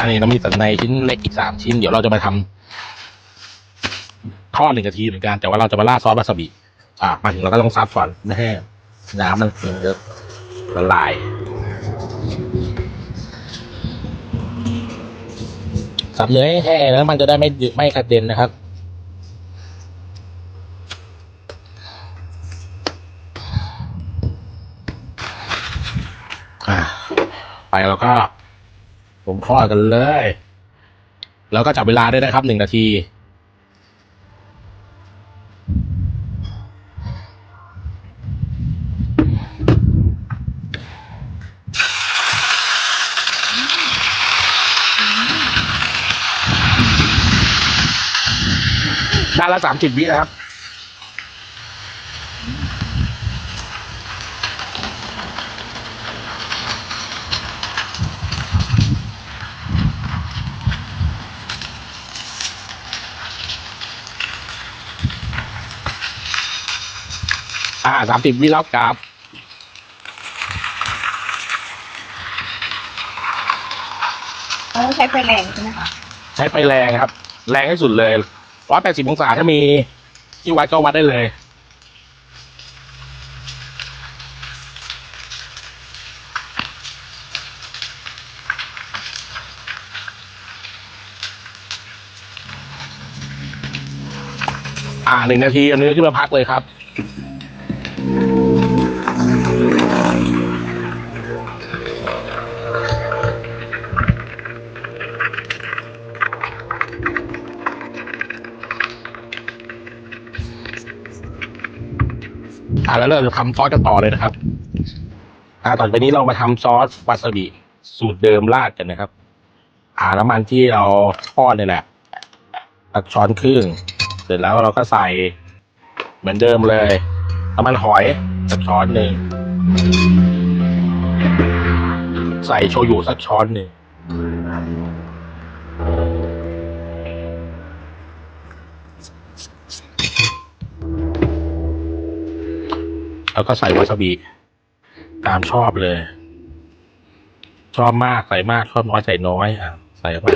อันนี้เรามีสันในชิ้นเล็กอีกสามชิ้น เดี๋ยวเราจะมาทำทอดหนึ่งนาทีเหมือนกัน แต่ว่าเราจะมาราดซอสวาซาบิ อะมาถึงเราก็ต้องซับก่อนไม่ให้น้ำมันเยอะละลายสับเนื้อให้แห้งแล้วมันจะได้ไม่ไม่กระเด็นนะครับไปแล้วก็ ผมทอดกันเลย แล้วก็จับเวลาด้วยนะครับหนึ่งนาที ด้านละสามสิบวินะครับ อ่าสามสิบวิแล้วครับเราต้องใช้ไฟแรงใช่ไหมคะใช้ไฟแรงครับ แรงที่สุดเลยร้อยแปดสิบองศาถ้ามีที่วัดก็วัดได้เลยอ่าหนึ่งนาทีเอาเนื้อขึ้นมาพักเลยครับ อ่าแล้วเราจะทำซอสกันต่อเลยนะครับ อ่าต่อไปนี้เรามาทำซอสวาซาบิสูตรเดิมราดกันนะครับ อ่าน้ำมันที่เราทอดเนี่ยแหละตักช้อนครึ่งเสร็จแล้วเราก็ใส่เหมือนเดิมเลยน้ำมันหอยสักช้อนหนึ่งใส่โชยุสักช้อนหนึ่ง แล้วก็ใส่วาซาบิตามชอบเลย ชอบมากใส่มากชอบน้อยใส่น้อยอะใส่ไป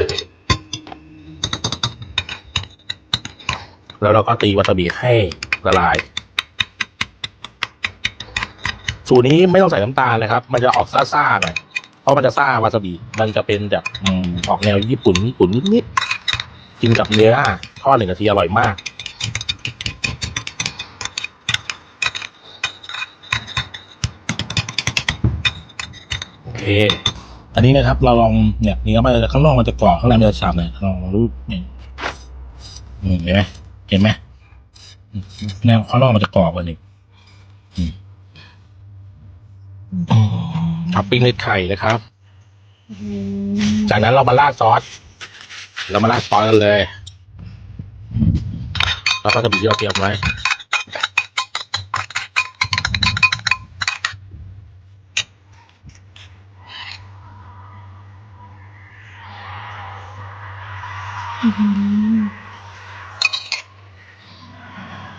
แล้วเราก็ตีวาซาบิให้ละลาย สูตรนี้ไม่ต้องใส่น้ำตาลเลยครับ มันจะออกซ่าๆหน่อยเพราะมันจะซ่าวาซาบิมันจะเป็นแบบอืมออกแนวญี่ปุ่นญี่ปุ่นนิดๆกินกับเนื้อทอดหนึ่งนาทีอร่อยมาก เคอันนี้นะครับ เราลองเนี่ยเนื้อมันจะข้างนอกมันจะกรอบข้างในมันจะฉ่ำเลยลองรูปนี่เห็นไหมเห็นไหมแนวข้างนอกมันจะกรอบกว่านี้ท็อปปิ้งด้วยไข่นะครับ จากนั้นเรามาราดซอส เรามาราดซอสกันเลย แล้วก็จะบีบที่เราเตรียมไว้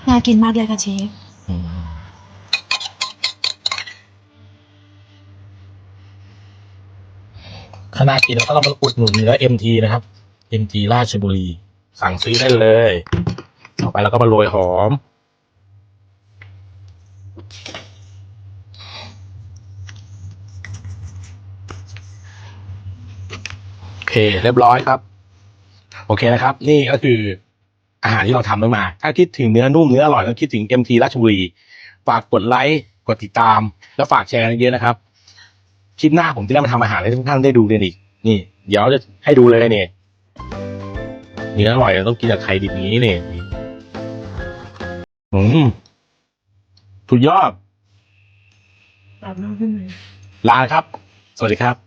น่ากินมากเลยค่ะเชฟขนาดกินแล้วก็เรามาอุดหนุนเนื้อ MT นะครับ MT ราชบุรี สั่งซื้อได้เลย ต่อไปเราก็มาโรยหอม โอเค เรียบร้อยครับ โอเคนะครับ นี่ก็คืออาหารที่เราทำมา ถ้าคิดถึงเนื้อนุ่มเนื้ออร่อยก็คิดถึง MT ราชบุรี ฝากกดไลค์กดติดตาม แล้วฝากแชร์กันเยอะนะครับ คลิปหน้าผมจะได้มาทำอาหารให้ทุกท่านได้ดูกันอีก นี่ เดี๋ยวจะให้ดูเลยเนี่ยเนื้ออร่อยต้องกินกับไข่ดิบอย่างนี้เนี่ยอืมสุดยอดลาครับ สวัสดีครับ